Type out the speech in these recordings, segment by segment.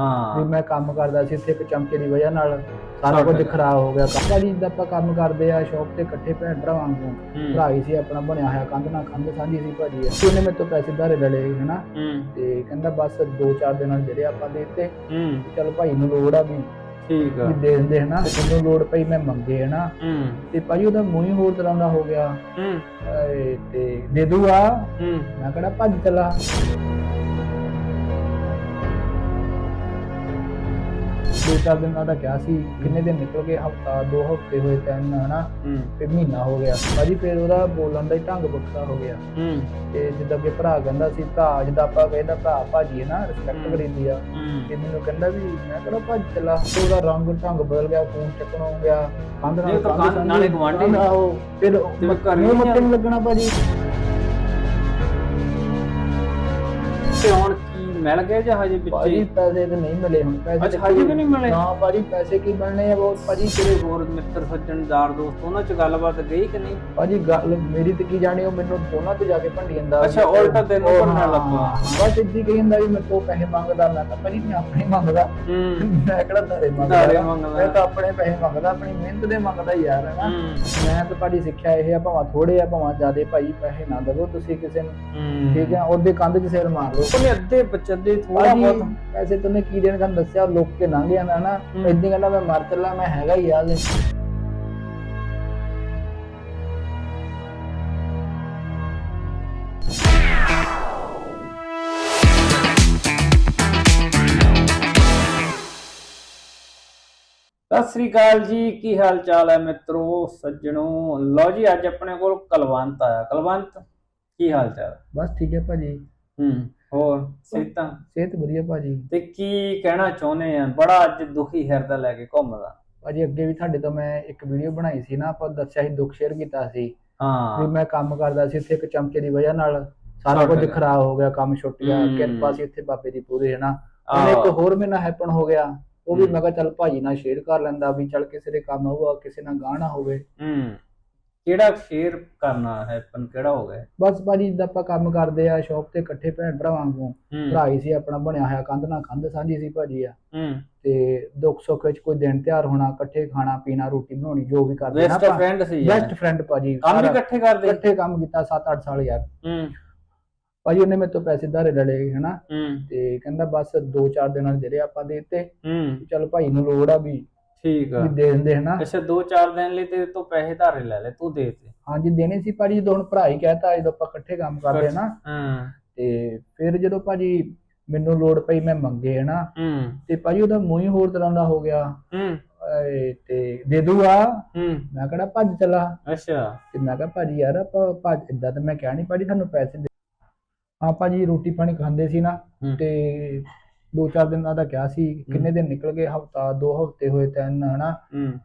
ਹਾਂ। ਵੀ ਮੈਂ ਕੰਮ ਕਰਦਾ ਸੀ ਇੱਥੇ ਇੱਕ ਚਮਕੇ ਦੀ ਵਜ੍ਹਾ ਨਾਲ ਸਾਰਾ ਸਾਡਾ। ਕੁਝ ਖਰਾਬ ਹੋ ਗਿਆ। ਕਾਕਾ ਜੀ ਜਿੱਦਾਂ ਆਪਾਂ ਕੰਮ ਕਰਦੇ ਆ ਸ਼ੌਪ ਤੇ ਇਕੱਠੇ ਭੈਣ ਭਰਾ ਵਾਂਗੂ। ਹੂੰ। ਭਰਾ ਹੀ ਸੀ ਆਪਣਾ ਬਣਿਆ ਹੋਇਆ ਕੰਧ ਨਾਲ ਕੰਧ ਸਾਂਝੀ ਸੀ ਭਾਜੀ। ਤੇ ਉਹਨੇ ਮੇਰੇ ਤੋਂ ਪੈਸੇ ਧਾਰੇ ਲੈ ਲਏ ਹਨਾ? ਹੂੰ। ਤੇ ਕਹਿੰਦਾ ਬਸ 2-4 ਦਿਨਾਂ ਦੇ ਜਿਹੜੇ ਆਪਾਂ ਦੇ ਦਿੱਤੇ। ਹੂੰ। ਚਲ ਭਾਈ ਨੂੰ ਲੋੜ ਆ ਵੀ ਠੀਕ ਆ। ਵੀ ਦੇ ਦਿੰਦੇ ਹਨਾ? ਤੇ ਲੋੜ ਪਈ ਮੈਂ ਮੰਗੇ ਹਨਾ? ਹੂੰ। ਤੇ ਭਾਜੀ ਉਹਦਾ ਮੂੰਹ ਹੀ ਹੋਰ ਤਰ੍ਹਾਂ ਦਾ ਹੋ ਗਿਆ। ਹੂੰ। ਤੇ ਦੇ ਦੂਗਾ? ਹੂੰ। ਮੈਂ ਕਿਹੜਾ ਭੱਜ ਚਲਾ? ਦੋ ਚਾਰ ਦਿਨਾਂ ਦਾ ਕਿਹਾ ਸੀ ਕਿੰਨੇ ਦਿਨ ਨਿਕਲ ਗਏ? ਹਫਤਾ ਦੋ ਹਫ਼ਤੇ ਹੋਏ ਤਿੰਨ ਹਨਾ? ਤੇ ਮਹੀਨਾ ਹੋ ਗਿਆ। ਭਾਜੀ ਫਿਰ ਉਹਦਾ ਬੋਲਣ ਦਾ ਹੀ ਢੰਗ ਵੱਖਰਾ ਹੋ ਗਿਆ। ਤੇ ਜਿੱਦਾਂ ਕਿ ਭਰਾ ਕਹਿੰਦਾ ਸੀ ਭਰਾ ਜਿੱਦਾਂ ਆਪਾਂ ਕਹਿੰਦਾ ਭਰਾ ਭਾਜੀ ਹੈ ਨਾ ਰਿਸਪੈਕਟ। ਕਰੀਦੀ ਆ। ਤੇ ਮੈਨੂੰ ਕਹਿੰਦਾ ਵੀ ਮੈਂ ਕਿਹੜਾ ਭੱਜ ਚਲਾ ਉਹਦਾ ਰੰਗ ਢੰਗ ਬਦਲ ਗਿਆ ਫੋਨ ਚੱਕਣ ਹੋ ਗਿਆ ਕੰਧ ਨਾਲ ਕੰਧ ਨਾਲੇ ਆਹੋ, ਫਿਰ ਮੂੰਹ ਮੱਥੇ ਲੱਗਣਾ ਭਾਜੀ? ਤੇ ਹੁਣ ਮਿਲ ਗਿਆ ਜਾਂ ਹਜੇ ਭਾਜੀ ਵਿੱਚੇ ਪੈਸੇ ਤੇ ਨਹੀਂ ਮਿਲੇ ਹੁਣ ਪੈਸੇ ਅੱਛਾ ਹਜੇ ਵੀ ਨਹੀਂ ਮਿਲੇ? ਨਾ ਭਾਜੀ ਪੈਸੇ ਕੀ ਬਣਨੇ ਆ ਬਹੁਤ ਭਾਜੀ। ਤੇਰੇ ਹੋਰ ਮਿੱਤਰ ਸੱਜਣ ਯਾਰ ਦੋਸਤ ਉਹਨਾਂ ਚ ਗੱਲਬਾਤ ਗਈ ਕਿ ਨਹੀਂ? ਭਾਜੀ ਗੱਲ ਮੇਰੀ ਤੇ ਕੀ ਜਾਣੀ ਉਹ ਮੈਨੂੰ ਦੋਨਾਂ ਤੇ ਜਾ ਕੇ ਭੰਡੀ ਜਾਂਦਾ। ਅੱਛਾ, ਉਲਟਾ ਤੈਨੂੰ ਉਹ ਭੰਡਣ ਹਾਂ, ਲੱਗ। ਪਿਆ। ਬਸ ਇੱਦੀ ਕਹੀ ਜਾਂਦਾ ਵੀ ਮੇਰੇ ਤੋਂ ਪੈਸੇ ਮੰਗਦਾ ਮੈਂ ਤਾਂ ਭਾਜੀ ਮੈਂ ਆਪਣੇ ਮੰਗਦਾ। ਹੂੰ। ਮੈਂ ਕਿਹੜਾ ਧਾਰੇ ਧਾਰੇ ਮੰਗਦਾ ਮੰਗਦਾ। ਮੈਂ ਤਾਂ ਆਪਣੇ ਪੈਸੇ ਮੰਗਦਾ ਆਪਣੀ ਮਿਹਨਤ ਦੇ ਮੰਗਦਾ ਯਾਰ ਹੈ ਨਾ ਹੂੰ। ਮੈਂ ਤਾਂ ਭਾਜੀ ਸਿੱਖਿਆ ਇਹ ਆ ਭਾਵੇਂ ਥੋੜੇ ਆ ਭਾਵੇਂ ਜ਼ਿਆਦੇ ਭਾਈ ਪੈਸੇ ਨਾ ਦੇਵੋ ਤੁਸੀਂ ਕਿਸੇ ਨੂੰ। ਹੂੰ। ਠੀਕ ਹੈ ਉਹਦੇ ਕੰਧ 'ਚ ਸਿਰ ਮਾਰ ਲਓ। ਉਹਨੇ ਅੱਧੇ ਬੱਚੇ ਥੋੜਾ ਭਾਜੀ ਬਹੁਤ। ਪੈਸੇ ਤੁਮਨੇ ਕੀ ਦੇਣ ਕੰਨ ਦੱਸਿਆ ਲੋਕ ਕੇ ਲੰਘ ਜਾਂਦਾ ਨਾ। ਇਦਾਂ ਕਹਿੰਦਾ ਮੈਂ ਮਰ ਚੱਲਾ ਮੈਂ ਹੈਗਾ ਹੀ ਹਲੇ। ਸਤਿ ਸ੍ਰੀ ਅਕਾਲ ਜੀ ਕੀ ਹਾਲ ਚਾਲ ਹੈ ਮਿੱਤਰੋ ਸੱਜਣੋ? ਲਓ ਜੀ ਅੱਜ ਆਪਣੇ ਕੋਲ ਕਲਵੰਤ ਆਇਆ। ਕਲਵੰਤ ਕੀ ਹਾਲ ਚਾਲ? ਬਸ ਠੀਕ ਹੈ ਭਾਜੀ। ਹੂੰ। ਹੋਰ ਸਿਹਤਾਂ? ਸਿਹਤ ਵਧੀਆ ਭਾਜੀ। ਤੇ ਕੀ ਕਹਿਣਾ ਚਾਹੁੰਦੇ ਆ? ਬੜਾ ਅੱਜ ਦੁਖੀ ਹਿਰਦਾ ਲੈ ਕੇ ਘੁੰਮਦਾ। ਭਾਜੀ ਅੱਗੇ ਵੀ ਤੁਹਾਡੇ ਤੋਂ ਮੈਂ ਇੱਕ ਵੀਡੀਓ ਬਣਾਈ ਸੀ ਨਾ ਆਪਾਂ ਦੱਸਿਆ ਸੀ ਦੁੱਖ ਸ਼ੇਅਰ ਕੀਤਾ ਸੀ। ਵੀ ਹਾਂ ਮੈਂ ਕੰਮ ਕਰਦਾ ਸੀ ਇੱਥੇ ਇੱਕ ਚਮਕੇ ਦੀ ਵਜ੍ਹਾ ਨਾਲ। ਸਾਰਾ ਕੁਝ। ਖਰਾਬ ਹੋ ਗਿਆ ਕੰਮ ਛੁੱਟ ਗਿਆ। ਕਿਰਪਾ ਸੀ ਇੱਥੇ ਬਾਬੇ ਦੀ ਪੂਰੀ ਹੈ ਨਾ? ਉਹਨੇ ਇੱਕ। ਹੋਰ ਮੇਰੇ ਨਾਲ ਹੈਪਨ ਹੋ ਗਿਆ। ਉਹ ਵੀ। ਮੈਂ ਕਿਹਾ ਚੱਲ ਭਾਜੀ ਨਾਲ ਸ਼ੇਅਰ ਕਰ ਲੈਂਦਾ ਵੀ ਚੱਲ ਕਿਸੇ ਦੇ ਕੰਮ ਆਊਗਾ ਕਿਸੇ ਨਾਲ ਗਾਣਾ ਹੋਵੇ। ਹੂੰ। ਕਿਹੜਾ ਸ਼ੇਅਰ ਕਰਨਾ ਹੈ ਪਨ ਕਿਹੜਾ ਹੋ ਗਿਆ? ਬਸ ਭਾਜੀ ਜਿੱਦਾਂ ਆਪਾਂ ਕੰਮ ਕਰਦੇ ਆ ਸ਼ੌਪ ਤੇ ਇਕੱਠੇ ਭੈਣ ਭਰਾ ਵਾਂਗੂ ਭਰਾ ਹੀ ਸੀ ਆਪਣਾ ਬਣਿਆ ਹੋਇਆ ਕੰਧ ਨਾਲ ਕੰਧ ਸਾਂਝੀ ਸੀ ਭਾਜੀ ਆ। ਤੇ ਦੁੱਖ ਸੁੱਖ ਵਿੱਚ ਕੋਈ ਦਿਨ ਤਿਉਹਾਰ ਹੋਣਾ ਇਕੱਠੇ ਖਾਣਾ ਪੀਣਾ ਰੋਟੀ ਬਣਾਉਣੀ ਜੋ ਵੀ ਕਰਦੇ ਨਾ ਬੈਸਟ ਫਰੈਂਡ ਸੀ। ਬੈਸਟ ਫਰੈਂਡ ਭਾਜੀ ਕੰਮ ਵੀ ਇਕੱਠੇ ਕਰਦੇ। ਇਕੱਠੇ ਕੰਮ ਕੀਤਾ 7-8 ਸਾਲ ਯਾਰ। ਭਾਜੀ ਉਹਨੇ ਮੇਰੇ ਤੋਂ ਪੈਸੇ ਧਾਰੇ ਲੈ ਲਏ ਹਨਾ। ਤੇ ਕਹਿੰਦਾ ਬਸ 2-4 ਦਿਨਾਂ ਦੇ ਜਿਹੜੇ ਆਪਾਂ ਦੇ ਦਿੱਤੇ। ਚਲ ਭਾਈ ਨੂੰ ਲੋੜ ਆ ਵੀ ਠੀਕ ਆ। ਵੀ ਦੇ ਦਿੰਦੇ ਹਨਾ। ਅੱਛਾ 2-4 ਦਿਨ ਲਈ ਤੇਰੇ ਤੋਂ ਪੈਸੇ ਧਾਰੇ ਲੈ ਲੈ ਤੂੰ ਦੇ ਤੇ। ਹਾਂਜੀ ਦੇਣੇ ਸੀ ਭਾਜੀ ਜਦੋਂ ਹੁਣ ਭਰਾ ਹੀ ਕਹਿਤਾ ਜਦੋਂ ਆਪਾਂ ਇਕੱਠੇ ਕੰਮ ਕਰਦੇ ਨਾ। ਹਾਂ। ਤੇ ਫਿਰ ਜਦੋਂ ਭਾਜੀ ਮੈਨੂੰ ਲੋੜ ਪਈ ਮੈਂ ਮੰਗੇ ਹਨਾ। ਹੂੰ। ਤੇ ਭਾਜੀ ਉਹਦਾ ਮੂੰਹ ਹੀ ਹੋਰ ਤਰ੍ਹਾਂ ਦਾ ਹੋ ਗਿਆ। ਹੂੰ। ਤੇ ਦੇ ਦੂਗਾ। ਹੂੰ। ਮੈਂ ਕਿਹੜਾ ਭੱਜ ਚਲਾ। ਅੱਛਾ। ਤੇ ਮੈਂ ਕਿਹਾ ਭਾਜੀ ਯਾਰ ਆਪਾਂ ਭੱਜ ਇਦਾਂ ਤਾਂ ਮੈਂ ਕਿਹਾ ਨਹੀਂ ਭਾਜੀ ਤੁਹਾਨੂੰ ਪੈਸੇ ਦੇ ਹਾਂ ਭਾਜੀ ਰੋਟੀ ਪਾਣੀ ਖਾਂਦੇ ਸੀ ਨਾ। ਤੇ ਦੋ ਚਾਰ ਦਿਨਾਂ ਦਾ ਕਿਹਾ ਸੀ ਕਿੰਨੇ ਦਿਨ ਨਿਕਲ ਗਏ? ਹਫਤਾ ਦੋ ਹਫ਼ਤੇ ਹੋਏ ਤਿੰਨ ਹਨਾ?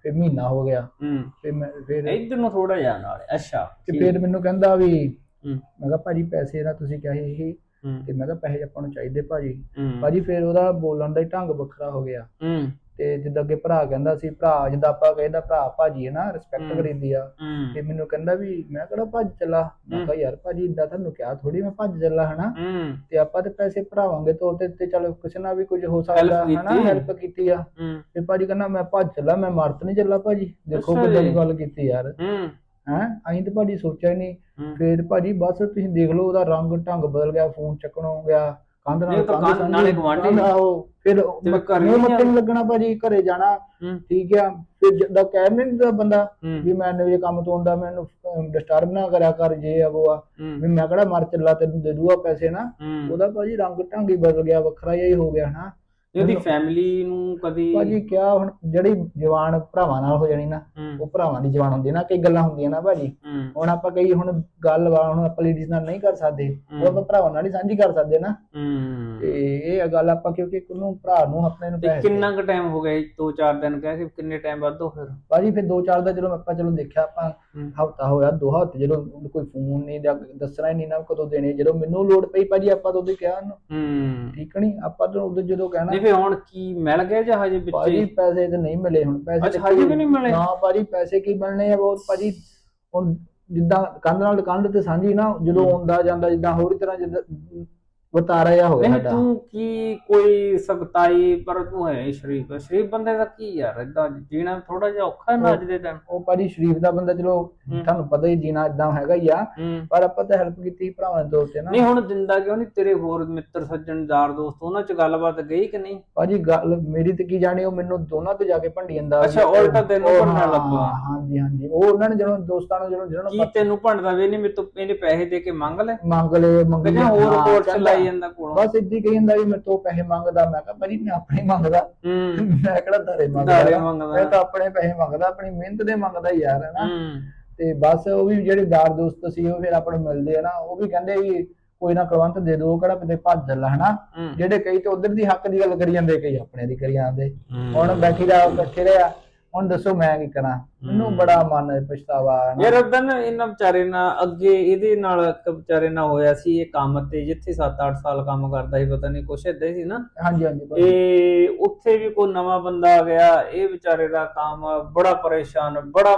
ਫਿਰ ਮਹੀਨਾ ਹੋ ਗਿਆ। ਤੇ ਮੈਂ ਫਿਰ ਇੱਧਰ ਨੂੰ ਥੋੜਾ ਜਿਹਾ ਨਾਲ ਅੱਛਾ ਤੇ। ਫਿਰ ਮੈਨੂੰ ਕਹਿੰਦਾ ਵੀ ਮੈਂ ਕਿਹਾ ਭਾਜੀ ਪੈਸੇ ਦਾ ਤੁਸੀਂ ਕਿਹਾ ਸੀ ਤੇ ਮੈਂ ਕਿਹਾ ਪੈਸੇ ਆਪਾਂ ਨੂੰ ਚਾਹੀਦੇ ਭਾਜੀ। ਭਾਜੀ ਫਿਰ ਉਹਦਾ ਬੋਲਣ ਦਾ ਹੀ ਢੰਗ ਵੱਖਰਾ ਹੋ ਗਿਆ। ਤੇ ਜਿੱਦਾਂ ਅੱਗੇ ਭਰਾ ਕਹਿੰਦਾ ਸੀ ਭਰਾ ਜਿੱਦਾਂ ਆਪਾਂ ਕਹਿੰਦਾ ਭਰਾ ਭਾਜੀ ਹੈ ਨਾ ਰਿਸਪੈਕਟ। ਕਰੀਦੀ ਆ। ਤੇ ਮੈਨੂੰ ਕਹਿੰਦਾ ਵੀ ਮੈਂ ਕਿਹੜਾ ਭੱਜ ਚੱਲਾ? ਮੈਂ। ਕਿਹਾ ਯਾਰ ਭਾਜੀ ਇਦਾਂ ਤੁਹਾਨੂੰ ਕਿਹਾ ਥੋੜੀ ਮੈਂ ਭੱਜ ਚੱਲਾ ਹਨਾ? ਤੇ ਆਪਾਂ ਤੇ ਪੈਸੇ ਭਰਾਵਾਂਗੇ ਤੌਰ ਤੇ ਤੇ ਚਲ ਕਿਸੇ ਨਾਲ ਵੀ ਕੁਝ ਹੋ ਸਕਦਾ ਹਨਾ। ਹੈਲਪ ਕੀਤੀ ਆ। ਤੇ ਭਾਜੀ ਕਹਿੰਦਾ ਮੈਂ ਭੱਜ ਚੱਲਾ ਮੈਂ ਮਰਤ ਨਹੀਂ ਚੱਲਾ ਭਾਜੀ। ਦੇਖੋ ਕਿੱਦਾਂ। ਦੀ ਗੱਲ ਕੀਤੀ ਯਾਰ। ਹੂੰ। ਅਸੀਂ ਤੇ ਭਾਜੀ ਸੋਚਿਆ ਨਹੀਂ। ਫੇਰ ਭਾਜੀ ਬਸ ਤੁਸੀਂ ਦੇਖ ਲਓ ਉਹਦਾ ਰੰਗ ਢੰਗ ਬਦਲ ਗਿਆ ਫੋਨ ਚੱਕਣ ਹੋ ਗਿਆ। ਕੰਧ ਨਾਲ ਕੰਧ ਨਾਲੇ ਕੰਧ ਆਹੋ ਫਿਰ ਮੂੰਹ ਮੱਥੇ ਨੂੰ ਲੱਗਣਾ ਭਾਜੀ ਘਰੇ ਜਾਣਾ। ਠੀਕ ਆ। ਫਿਰ ਜਿੱਦਾਂ ਕਹਿ ਨਹੀਂ ਦਿੰਦਾ ਬੰਦਾ ਵੀ ਮੈਂ ਨਵੇਂ ਕੰਮ ਤੋਂ ਆਉਂਦਾ ਮੈਨੂੰ ਡਿਸਟਰਬ ਨਾ ਕਰਿਆ ਕਰ ਜੇ ਆ ਉਹ ਆ। ਵੀ ਮੈਂ ਕਿਹੜਾ ਮਰ ਚੱਲਾ ਤੈਨੂੰ ਦੇ ਦੂਆ ਪੈਸੇ ਨਾ। ਉਹਦਾ ਭਾਜੀ ਰੰਗ ਢੰਗ ਹੀ ਬਦਲ ਗਿਆ ਵੱਖਰਾ ਹੀ ਹੋ ਗਿਆ ਨਾ ਇਹਦੀ ਫੈਮਿਲੀ ਨੂੰ ਕਦੀ ਭਾਜੀ ਕਿਆ ਹੁਣ ਜਿਹੜੀ ਜਵਾਨ ਭਰਾਵਾਂ ਨਾਲ ਹੋ ਜਾਣੀ ਨਾ ਉਹ ਭਰਾਵਾਂ ਦੀ ਜਵਾਨ ਹੁੰਦੀ ਨਾ ਕਈ ਗੱਲਾਂ ਹੁੰਦੀਆਂ ਨਾ ਭਾਜੀ। ਹੁਣ ਆਪਾਂ ਕਈ ਹੁਣ ਗੱਲ ਵਾ ਹੁਣ ਆਪਾਂ ਲੇਡੀਜ਼ ਨਾਲ ਨਹੀਂ ਕਰ ਸਕਦੇ ਉਹ ਆਪਾਂ ਭਰਾਵਾਂ ਨਾਲ ਹੀ ਸਾਂਝੀ ਕਰ ਸਕਦੇ ਨਾ। ਤੇ ਇਹ ਗੱਲ ਆਪਾਂ ਕਿਉਂਕਿ ਉਹਨੂੰ ਭਰਾ ਨੂੰ ਆਪਣੇ ਨੂੰ ਤੇ ਪੈਸੇ ਕਿੰਨਾ ਕੁ ਟਾਈਮ ਹੋ ਗਿਆ ਜੀ? ਦੋ ਚਾਰ ਦਿਨ ਕਹਿ ਕੇ ਕਿੰਨੇ ਟਾਈਮ ਵੱਧੋ ਫਿਰ? ਭਾਜੀ ਫਿਰ ਦੋ ਚਾਰ ਦਾ ਜਦੋਂ ਆਪਾਂ ਚਲੋ ਦੇਖਿਆ ਆਪਾਂ। ਹਫਤਾ ਹੋਇਆ ਦੋ ਹਫ਼ਤੇ ਜਦੋਂ ਕੋਈ ਫੋਨ ਨਹੀਂ ਦੱਸਣਾ ਹੀ ਨਹੀਂ ਨਾ ਕਦੋਂ ਦੇਣੇ ਜਦੋਂ ਮੈਨੂੰ ਲੋੜ ਪਈ ਭਾਜੀ ਆਪਾਂ ਤਾਂ ਉਦੋਂ ਕਿਹਾ ਉਹਨੂੰ। ਹੂੰ। ਠੀਕ ਨਹੀਂ? ਆਪਾਂ ਤਾਂ ਉਦੋਂ ਜਦੋਂ ਕਹਿਣਾ ਫਿਰ ਹੁਣ ਕੀ ਮਿਲ ਗਿਆ ਜਾਂ ਹਜੇ ਭਾਜੀ ਵਿੱਚੇ ਪੈਸੇ ਤੇ ਨਹੀਂ ਮਿਲੇ ਹੁਣ ਪੈਸੇ ਅੱਛਾ, ਹਜੇ ਵੀ ਨਹੀਂ ਮਿਲੇ? ਨਾ ਭਾਜੀ ਪੈਸੇ ਕੀ ਮਿਲਣੇ ਆ ਬਹੁਤ ਭਾਜੀ ਹੁਣ ਜਿੱਦਾਂ ਕੰਧ ਨਾਲ ਕੰਧ ਤੇ ਸਾਂਝੀ ਨਾ ਜਦੋਂ। ਆਉਂਦਾ ਜਾਂਦਾ ਜਿੱਦਾਂ ਹੋਰ ਤਰ੍ਹਾਂ ਜਿੱਦਾਂ ਵਤਾਰਾ ਜਿਹਾ ਹੋ ਗਿਆ ਨਹੀਂ ਸਾਡਾ। ਤੂੰ ਕੀ ਕੋਈ ਸਖਤਾਈ ਪਰ ਤੂੰ ਹੈ ਸ਼ਰੀਫ। ਸ਼ਰੀਫ ਬੰਦੇ ਦਾ ਕੀ ਯਾਰ ਇਦਾਂ ਜੀਣਾ ਥੋੜਾ ਜਿਹਾ ਔਖਾ ਹੈ ਨਾ ਅੱਜ ਦੇ ਟਾਈਮ ਉਹ ਭਾਜੀ ਸ਼ਰੀਫ ਦਾ ਬੰਦਾ ਚਲੋ ਹੂੰ। ਤੁਹਾਨੂੰ ਪਤਾ ਹੀ ਜੀਣਾ ਇਦਾਂ ਹੈਗਾ ਹੀ ਆ ਹੂੰ। ਪਰ ਆਪਾਂ ਤਾਂ ਹੈਲਪ ਕੀਤੀ ਭਰਾਵਾਂ ਦੇ ਤੌਰ ਤੇ ਨਾ। ਨਹੀਂ ਹੁਣ ਦਿੰਦਾ ਕਿਉਂ ਨਹੀਂ ਤੇਰੇ ਹੋਰ ਮਿੱਤਰ ਸੱਜਣ ਯਾਰ ਦੋਸਤ ਉਹਨਾਂ ਚ ਗੱਲਬਾਤ ਗਈ ਕਿ ਨਹੀਂ? ਭਾਜੀ ਗੱਲ ਮੇਰੀ ਤੇ ਕੀ ਜਾਣੀ ਉਹ ਮੈਨੂੰ ਦੋਨਾਂ ਤੇ ਜਾ ਕੇ ਭੰਡੀ ਜਾਂਦਾ। ਅੱਛਾ, ਉਲਟਾ ਤੈਨੂੰ ਉਹ ਹਾਂ, ਲੱਗਾ। ਹਾਂਜੀ ਹਾਂਜੀ। ਉਹ ਉਹਨਾਂ ਨੇ ਜਦੋਂ ਦੋਸਤਾਂ ਨੂੰ ਜਦੋਂ ਕੀ ਤੈਨੂੰ ਭੰਡਦਾ ਵੇ ਨਹੀਂ ਮੇਰੇ ਤੋਂ ਇਹਨੇ ਪੈਸੇ ਦੇ ਕੇ ਮੰਗ ਲੈ ਮੰਗ ਲਏ ਮੰਗ ਕਿ ਲਏ। ਹੋਰ ਹਾਂ, ਕੋਰਟ ਲਾਈ ਜਾਂਦਾ ਕੋਲੋਂ। ਬਸ ਇੱਦੀ ਕਹੀ ਜਾਂਦਾ ਵੀ ਮੇਰੇ ਤੋਂ ਪੈਸੇ ਮੰਗਦਾ ਮੈਂ ਕਿਹਾ ਭਾਜੀ ਮੈਂ ਆਪਣੇ ਮੰਗਦਾ। ਹੂੰ। ਮੈਂ ਕਿਹੜਾ ਧਾਰੇ ਦਾਰੇ ਮੰਗਦਾ। ਮੈਂ ਤਾਂ ਆਪਣੇ ਪੈਸੇ ਮੰਗਦਾ ਆਪਣੀ ਮਿਹਨਤ ਦੇ ਮੰਗਦਾ ਯਾਰ ਹੈ ਨਾ। ਤੇ ਬਸ ਉਹ ਵੀ ਜਿਹੜੇ ਯਾਰ ਦੋਸਤ ਸੀ ਉਹ ਫਿਰ ਆਪਾਂ ਨੂੰ ਮਿਲਦੇ ਆ ਨਾ। ਉਹ ਵੀ ਕਹਿੰਦੇ ਵੀ ਕੋਈ ਨਾ ਕੁਲਵੰਤ ਦੇ ਦੋ ਕਿਹੜਾ ਕਿਤੇ ਭੱਜ ਚੱਲਾ ਹਨਾ ਜਿਹੜੇ ਕਈ ਤੇ ਉਧਰ ਦੀ ਹੱਕ ਦੀ ਗੱਲ ਕਰੀ ਜਾਂਦੇ ਕਈ ਆਪਣੇ ਦੀ ਕਰੀ ਜਾਂਦੇ। ਹੁਣ ਬੈਠੀ ਦਾ ਇਕੱਠੇ ਰਿਹਾ ਹੁਣ ਦੱਸੋ ਮੈਂ ਕੀ ਕਰਾਂ ਮੈਨੂੰ ਬੜਾ ਮਨ ਪਛਤਾਵਾ ਨਾ। ਯਾਰ ਉਦੋਂ ਨਾ ਇਹਨਾਂ ਵਿਚਾਰੇ ਨਾਲ ਅੱਗੇ ਇਹਦੇ ਨਾਲ ਇੱਕ ਵਿਚਾਰੇ ਨਾਲ ਹੋਇਆ ਸੀ ਇਹ ਕੰਮ ਤੇ ਜਿੱਥੇ 7-8 ਸਾਲ ਕੰਮ ਕਰਦਾ ਸੀ ਪਤਾ ਨਹੀਂ ਕੁਛ ਏਦਾਂ ਹੀ ਸੀ ਨਾ ਹਾਂਜੀ ਹਾਂਜੀ ਭਾਜੀ। ਇਹ ਉੱਥੇ ਵੀ ਕੋਈ ਨਵਾਂ ਬੰਦਾ ਆ ਗਿਆ ਇਹ ਵਿਚਾਰੇ ਦਾ ਕੰਮ ਬੜਾ ਪਰੇਸ਼ਾਨ ਬੜਾ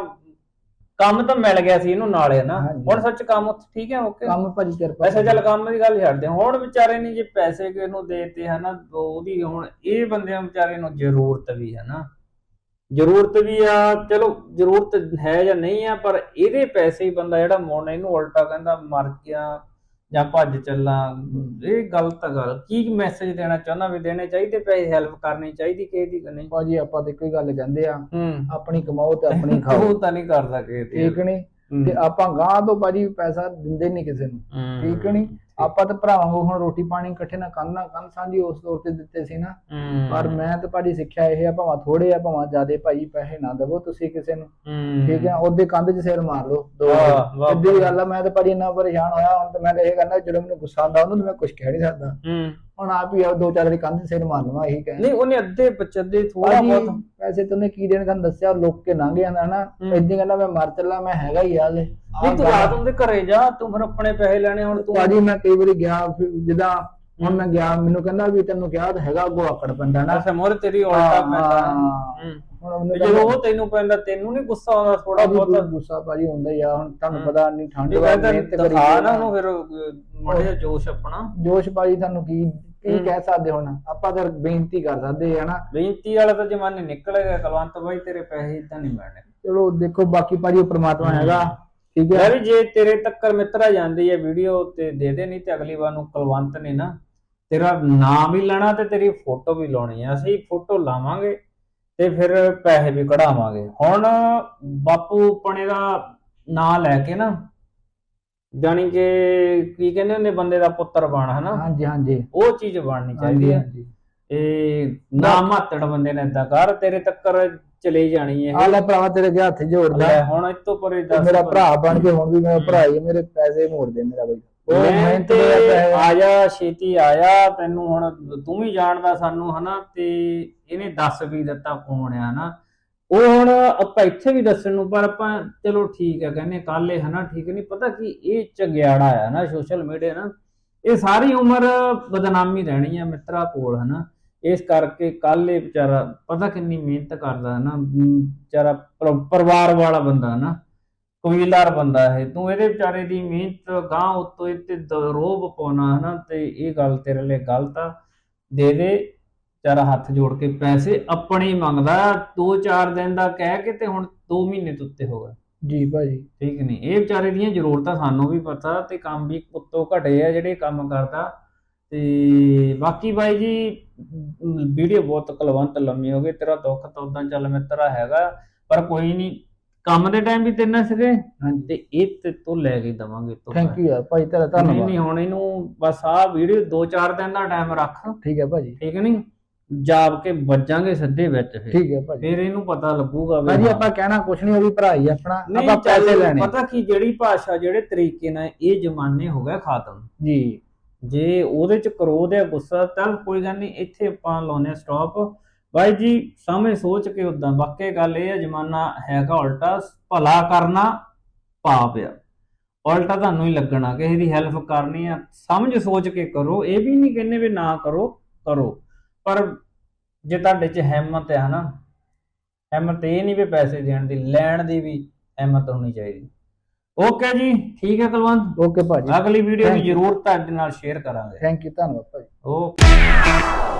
ਕੰਮ ਤਾਂ ਮਿਲ ਗਿਆ ਸੀ ਇਹਨੂੰ ਨਾਲੇ ਨਾ ਹਾਂਜੀ। ਹੁਣ ਸੱਚ ਕੰਮ ਉੱਥੇ ਠੀਕ ਹੈ ਓਕੇ ਕੰਮ ਭਾਜੀ ਕਿਰਪਾ ਅੱਛਾ ਚੱਲ ਕੰਮ ਦੀ ਗੱਲ ਛੱਡਦੇ ਹਾਂ। ਹੁਣ ਵਿਚਾਰੇ ਨੇ ਜੇ ਪੈਸੇ ਕਿ ਇਹਨੂੰ ਦੇਤੇ ਹਨਾ ਉਹਦੀ ਹੁਣ ਇਹ ਬੰਦਿਆਂ ਵਿਚਾਰੇ ਨੂੰ ਜ਼ਰੂਰਤ ਵੀ ਹੈ ਨਾ ਜ਼ਰੂਰਤ ਵੀ ਆ ਚਲੋ ਜ਼ਰੂਰਤ ਹੈ ਜਾਂ ਨਹੀਂ ਆ ਪਰ ਇਹਦੇ ਪੈਸੇ ਹੀ ਬੰਦਾ ਜਿਹੜਾ ਮੋੜ ਇਹਨੂੰ ਉਲਟਾ ਕਹਿੰਦਾ ਮਰ ਗਿਆ ਜਾਂ ਭੱਜ ਚੱਲਾਂ ਇਹ ਗਲਤ ਗੱਲ। ਕੀ ਮੈਸੇਜ ਦੇਣਾ ਚਾਹੁੰਦਾ ਵੀ ਦੇਣੇ ਚਾਹੀਦੇ ਪੈਸੇ ਹੈਲਪ ਕਰਨੀ ਚਾਹੀਦੀ ਕਿਸੇ ਦੀ ਨਹੀਂ? ਭਾਜੀ ਆਪਾਂ ਤੇ ਕੋਈ ਗੱਲ ਕਹਿੰਦੇ ਆ ਆਪਣੀ ਕਮਾਓ ਤੇ ਆਪਣੀ ਖਾਓ। ਉਹ ਤਾਂ ਨਹੀਂ ਕਰਦਾ ਕਿਸੇ ਦੀ ਠੀਕ ਨਹੀਂ। ਤੇ ਆਪਾਂ ਗਾਂ ਤੋਂ ਭਾਜੀ ਪੈਸਾ ਦਿੰਦੇ ਨਹੀਂ ਕਿਸੇ ਨੂੰ। ਠੀਕ ਨਹੀਂ? ਆਪਾਂ ਤਾਂ ਭਰਾਵਾਂ ਨੂੰ ਹੁਣ ਰੋਟੀ ਪਾਣੀ ਇਕੱਠੇ ਨਾ ਕੰਨ ਨਾਲ ਕੰਨ ਸਾਂਝੀ ਉਸ ਤੌਰ ਤੇ ਦਿੱਤੇ ਸੀ ਨਾ। ਪਰ ਮੈਂ ਤਾਂ ਭਾਜੀ ਸਿੱਖਿਆ ਇਹ ਆ ਭਾਵੇਂ ਥੋੜੇ ਆ ਭਾਵੇਂ ਜ਼ਿਆਦੇ ਭਾਈ ਪੈਸੇ ਨਾ ਦੇਵੋ ਤੁਸੀਂ ਕਿਸੇ ਨੂੰ। ਠੀਕ ਹੈ ਉਹਦੇ ਕੰਧ 'ਚ ਸਿਰ ਮਾਰ ਲਓ ਦੋ। ਸਿੱਧੀ ਗੱਲ ਆ ਮੈਂ ਤਾਂ ਭਾਜੀ ਇੰਨਾ ਪਰੇਸ਼ਾਨ ਹੋਇਆ ਹੁਣ ਤਾਂ ਮੈਂ ਇਹ ਕਹਿੰਦਾ ਜਦੋਂ ਮੈਨੂੰ ਗੁੱਸਾ ਆਉਂਦਾ ਉਹਨੂੰ ਮੈਂ ਕੁਝ ਕਹਿ ਨਹੀਂ ਸਕਦਾ ਹੂੰ ਹੁਣ ਆਪ ਹੀ ਦੋ ਚਾਰ ਵਾਰੀ ਕੰਧ ਸਿਰ ਮਾਰ ਲਵਾਂ ਇਹੀ ਕਹਿ ਨਹੀਂ ਉਹਨੇ ਅੱਧੇ ਪਚੱਦੇ ਥੋੜਾ ਬਹੁਤ ਪੈਸੇ ਤੂੰ ਕੀ ਦੇਣ ਤੁਹਾਨੂੰ ਦੱਸਿਆ ਲੋਕ ਕੇ ਲੰਘ ਜਾਂਦਾ ਨਾ। ਇਦਾਂ ਕਹਿੰਦਾ ਮੈਂ ਮਰ ਚੱਲਾ ਮੈਂ ਹੈਗਾ ਹੀ ਆ ਲੈ ਨਹੀਂ ਤੂੰ ਰਾਤ ਨੂੰ ਦੇ ਘਰੇ ਜਾ ਤੂੰ ਫਿਰ ਆਪਣੇ ਪੈਸੇ ਲੈਣੇ ਹੁਣ ਤੂੰ ਭਾਜੀ ਮੈਂ ਕਈ ਵਾਰੀ ਗਿਆ ਜਿੱਦਾਂ ਹੁਣ ਮੈਂ ਗਿਆ ਮੈਨੂੰ ਕਹਿੰਦਾ ਵੀ ਤੈਨੂੰ ਕਿਹਾ ਤਾਂ ਹੈਗਾ ਅੱਗੋਂ ਆਕੜ ਪੈਂਦਾ ਨਾ। ਮੋਰ ਤੇਰੀ ਉਲਟਾ ਪੈਂਦਾ। ਹੁਣ ਜਦੋਂ ਉਹ ਤੈਨੂੰ ਪੈਂਦਾ ਤੈਨੂੰ ਨਹੀਂ ਗੁੱਸਾ ਆਉਂਦਾ ਥੋੜਾ ਬਹੁਤ ਗੁੱਸਾ ਭਾਜੀ ਹੁੰਦਾ ਆ ਹੁਣ ਤੁਹਾਨੂੰ। ਪਤਾ ਨਹੀਂ ਠੰਡ ਵਾ ਕਹਿੰਦਾ ਮਿਹਨਤ ਕਰੀ ਦਿਖਾ ਨਾ। ਉਹਨੂੰ ਫਿਰ ਮੜਿਆ ਜੋਸ਼ ਆਪਣਾ ਜੋਸ਼ ਭਾਜੀ ਤੁਹਾਨੂੰ ਕੀ ਕੀ। ਕਹਿ ਸਕਦੇ ਹੁਣ ਆਪਾਂ ਤਾਂ ਬੇਨਤੀ ਕਰ ਸਕਦੇ ਆ ਨਾ ਬੇਨਤੀ ਵਾਲਾ ਤਾਂ ਜਮਾਨੇ ਨਿਕਲ ਗਿਆ ਕਲਵੰਤ ਬਾਈ ਤੇਰੇ ਪੈਸੇ ਇਦਾਂ ਨਹੀਂ ਮਿਲਣੇ ਚਲੋ ਦੇਖੋ ਬਾਕੀ ਭਾਜੀ ਉਹ ਪ੍ਰਮਾਤਮਾ। ਹੈਗਾ ਠੀਕ ਹੈ ਯਾਰ ਜੇ ਤੇਰੇ ਤੱਕਰ ਮਿੱਤਰ ਆ ਜਾਂਦੀ ਹੈ ਵੀਡੀਓ ਤੇ ਦੇ ਦੇ ਨਹੀਂ ਤੇ ਅਗਲੀ ਵਾਰ ਨੂੰ ਕਲਵੰਤ ਨੇ ਨਾ ਤੇਰਾ ਨਾਮ ਵੀ ਲੈਣਾ ਤੇ ਤੇਰੀ ਫੋਟੋ ਵੀ ਲਾਉਣੀ ਆ ਅਸੀਂ ਫੋਟੋ ਲਾਵਾਂਗੇ ਤੇ ਫਿਰ ਪੈਸੇ ਵੀ ਕਢਾਵਾਂਗੇ। ਹੁਣ ਬਾਪੂ ਪਣੇ ਦਾ ਨਾਂ ਲੈ ਕੇ ਨਾ ਜਾਣੀ ਕਿ ਕੀ ਕਹਿੰਦੇ ਹੁੰਦੇ ਬੰਦੇ ਦਾ ਪੁੱਤਰ ਬਣ ਹਨਾ? ਹਾਂਜੀ ਹਾਂਜੀ। ਉਹ ਚੀਜ਼ ਬਣਨੀ ਚਾਹੀਦੀ ਹੈ ਇਹ ਨਾ ਮਾਤੜ ਬੰਦੇ ਨੇ ਏਦਾਂ ਕਰ ਤੇਰੇ ਤੱਕਰ ਚਲੇ ਜਾਣੀ ਹੈ ਆ ਲੈ ਭਰਾਵਾ ਤੇਰੇ ਅੱਗੇ ਹੱਥ ਜੋੜਦਾ। ਹੁਣ ਇਤੋਂ ਪਰੇ ਤੇ ਦੱਸ ਮੇਰਾ ਭਰਾ ਬਣ ਕੇ ਹੁਣ ਵੀ ਮੇਰਾ ਭਰਾ ਹੀ ਮੇਰੇ ਪੈਸੇ ਮੋੜ ਦੇ ਮੇਰਾ ਬਈ। ਮਿਹਨਤ ਤੇ ਦੇ ਪੈਸੇ ਆ ਜਾ ਛੇਤੀ ਆਇਆ ਤੈਨੂੰ ਹੁਣ ਤੂੰ ਵੀ ਜਾਣਦਾ ਸਾਨੂੰ ਹਨਾ? ਤੇ ਇਹਨੇ ਦੱਸ ਵੀ ਦਿੱਤਾ ਕੌਣ ਆ ਹਨਾ? ਉਹ ਹੁਣ ਆਪਾਂ ਇੱਥੇ ਵੀ ਦੱਸਣ ਨੂੰ ਪਰ ਆਪਾਂ ਚਲੋ ਠੀਕ ਹੈ ਕਹਿੰਦੇ ਕੱਲ ਇਹ ਹਨਾ? ਠੀਕ ਨਹੀਂ ਪਤਾ ਕੀ ਇਹ ਚੰਗਿਆੜਾ ਆ ਨਾ ਸੋਸ਼ਲ ਮੀਡੀਆ ਨਾ। ਇਹ ਸਾਰੀ ਉਮਰ ਬਦਨਾਮੀ ਰਹਿਣੀ ਆ ਮਿੱਤਰਾ ਕੋਲ ਹਨਾ? ਇਸ ਕਰਕੇ ਕੱਲ ਇਹ ਵਿਚਾਰਾ ਪਤਾ ਕਿੰਨੀ ਮਿਹਨਤ ਕਰਦਾ ਹਨਾ? ਅਮ, ਵਿਚਾਰਾ ਪਰ- ਪਰਿਵਾਰ ਵਾਲਾ ਬੰਦਾ ਹਨਾ? ਕਬੀਲਦਾਰ ਬੰਦਾ ਹੈ ਤੂੰ ਇਹਦੇ ਵਿਚਾਰੇ ਦੀ ਮਿਹਨਤ ਗਾਂ ਉਤੋਂ ਦ- ਰੋਬ ਪਾਉਣਾ ਹਨਾ ਤੇ ਇਹ ਗੱਲ ਤੇਰੇ ਲਈ ਗਲਤ ਆ। ਦੇ ਦੇ ਵਿਚਾਰਾ ਹੱਥ ਜੋੜ ਕੇ ਪੈਸੇ ਆਪਣੇ ਹੀ ਮੰਗਦਾ 2-4 ਦਿਨ ਦਾ ਕਹਿ ਕੇ ਤੇ ਹੁਣ 2 ਮਹੀਨੇ ਤੋਂ ਉੱਤੇ ਹੋ ਗਏ ਜੀ ਭਾਜੀ। ਠੀਕ ਨਹੀਂ ਇਹ ਵਿਚਾਰੇ ਦੀਆਂ ਜ਼ਰੂਰਤਾਂ ਸਾਨੂੰ ਵੀ ਪਤਾ ਤੇ ਕੰਮ ਵੀ ਉੱਤੋਂ ਘਟੇ ਆ ਜਿਹੜੇ ਕੰਮ ਕਰਦਾ। ਤੇ ਬਾਕੀ ਬਾਈ ਜੀ ਵੀਡੀਓ ਬਹੁਤ ਕਲਵੰਤ ਲੰਮੀ ਹੋ ਗਈ ਤੇਰਾ ਦੁੱਖ ਤਾਂ ਉਦਾਂ ਚੱਲ ਮਿੱਤਰਾ ਹੈਗਾ ਪਰ ਕੋਈ ਨਹੀਂ ਕੰਮ ਦੇ ਟਾਈਮ ਵੀ ਤੇਰੇ ਨਾਲ ਸੀਗੇ। ਹਾਂਜੀ। ਤੇ ਇਹ ਤੇ ਤੋਂ ਲੈ ਕੇ ਦਵਾਂਗੇ ਤੋਂ ਥੈਂਕ ਯੂ ਯਾਰ ਭਾਈ ਤੇਰਾ ਧੰਨਵਾਦ। ਨਹੀਂ ਹੁਣ ਇਹਨੂੰ ਬਸ ਆਹ ਵੀਡੀਓ 2-4 ਦਿਨ ਦਾ ਟਾਈਮ ਰੱਖ। ਠੀਕ ਹੈ ਭਾਜੀ। ਠੀਕ ਨਹੀਂ ਜਾਬ ਕੇ ਵੱਜਾਂਗੇ ਸਿੱਧੇ ਵਿੱਚ ਫਿਰ। ਠੀਕ ਹੈ ਭਾਜੀ। ਫਿਰ ਇਹਨੂੰ ਪਤਾ ਲੱਗੂਗਾ ਵੀ ਭਾਜੀ। ਆਪਾਂ ਕਹਿਣਾ ਕੁਛ ਨਹੀਂ ਉਹ ਵੀ ਭਰਾ ਹੀ ਆ ਆਪਣਾ। ਆਪਾਂ ਪੈਸੇ ਲੈਣੇ। ਪਤਾ ਕੀ ਜਿਹੜੀ ਭਾਸ਼ਾ ਜਿਹੜੇ ਤਰੀਕੇ ਨਾਲ ਇਹ ਜ਼ਮਾਨੇ ਹੋ ਗਏ ਖਾਤਮ। ਜੀ। ਜੇ ਉਹਦੇ ਚ ਕਰੋਧ ਹੈ ਗੁੱਸਾ ਤਾਂ ਕੋਈ ਗੱਲ ਨਹੀਂ ਇੱਥੇ ਆਪਾਂ ਲਾਉਨੇ ਸਟਾਪ ਬਾਈ ਜੀ ਸਾਹਮਣੇ ਸੋਚ ਕੇ ਉਦਾਂ ਵਾਕਈ ਗੱਲ ਇਹ ਹੈ ਜ਼ਮਾਨਾ ਹੈਗਾ ਉਲਟਾ ਭਲਾ ਕਰਨਾ ਪਾਪ ਆ। ਉਲਟਾ ਤੁਹਾਨੂੰ ਹੀ ਲੱਗਣਾ ਕਿਸੇ ਦੀ ਹੈਲਪ ਕਰਨੀ ਆ ਸਮਝ ਸੋਚ ਕੇ ਕਰੋ ਇਹ ਵੀ ਨਹੀਂ ਕਹਿੰਦੇ ਵੀ ਨਾ ਕਰੋ ਕਰੋ। ਪਰ ਜੇ ਤੁਹਾਡੇ 'ਚ ਹਿੰਮਤ ਹੈ ਹਨਾ ਹਿੰਮਤ ਇਹ ਨਹੀਂ ਵੀ ਪੈਸੇ ਦੇਣ ਦੀ ਲੈਣ ਦੀ ਵੀ ਹਿੰਮਤ ਹੋਣੀ ਚਾਹੀਦੀ। ਓਕੇ ਜੀ ਠੀਕ ਹੈ ਕੁਲਵੰਤ? ਓਕੇ ਭਾਜੀ। ਅਗਲੀ ਵੀਡੀਓ ਵੀ. ਜ਼ਰੂਰ ਤੁਹਾਡੇ ਨਾਲ ਸ਼ੇਅਰ ਕਰਾਂਗੇ। ਥੈਂਕ ਯੂ ਧੰਨਵਾਦ ਭਾਜੀ। ਓਕੇ।